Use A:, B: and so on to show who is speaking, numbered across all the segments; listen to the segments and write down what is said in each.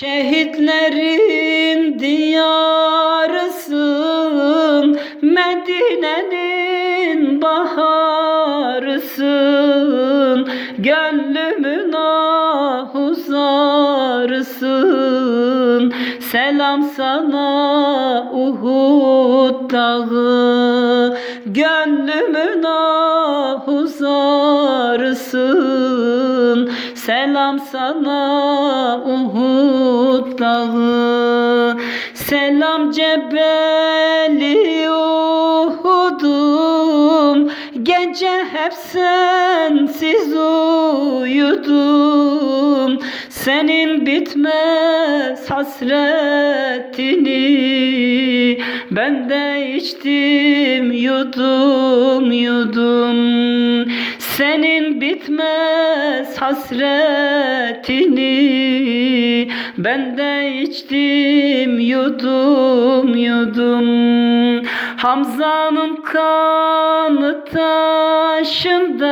A: Şehitlerin diyarısın Medine'nin baharısın Gönlümün ahuzarısın. Selam sana Uhud dağı Gönlümün ahuzarısın Selam sana Uhud dağı. Selam Cebeli Uhud'um. Gece hep sensiz uyudum. Senin bitmez hasretini Ben de içtim yudum yudum Senin bitmez hasretini Ben de içtim yudum yudum. Hamza'nın kanı taşında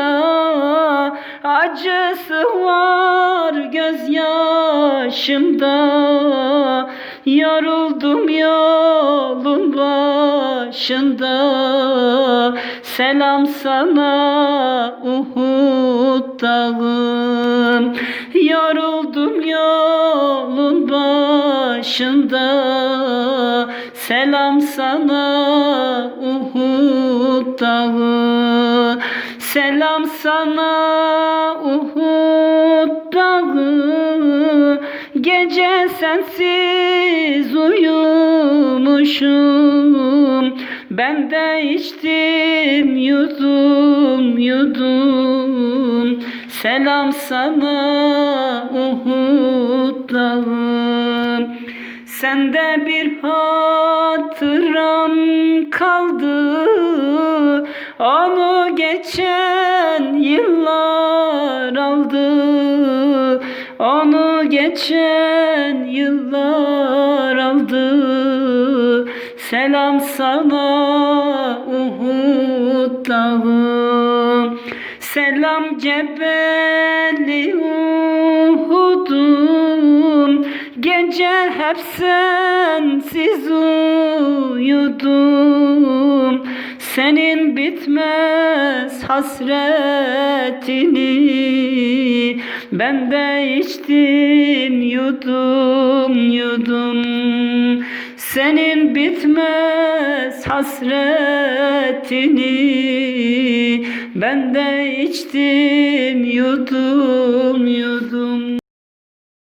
A: Acısı var gözyaşımda Yoruldum yolun başında Selam sana Uhud dağım Yoruldum yolun başında. Selam sana Uhud dağı Selam sana Uhud dağı Gece sensiz uyumuşum. Ben de içtim yudum yudum. Selam sana Uhud dağı Sende bir hatıram kaldı. Onu geçen yıllar aldı. Onu geçen yıllar aldı Selam sana Uhud dağı. Selam Cebeli Uhud'um Gece hep sensiz uyudum. Senin bitmez hasretini Ben de içtim yudum yudum Senin bitmez hasretini Ben de içtim yudum yudum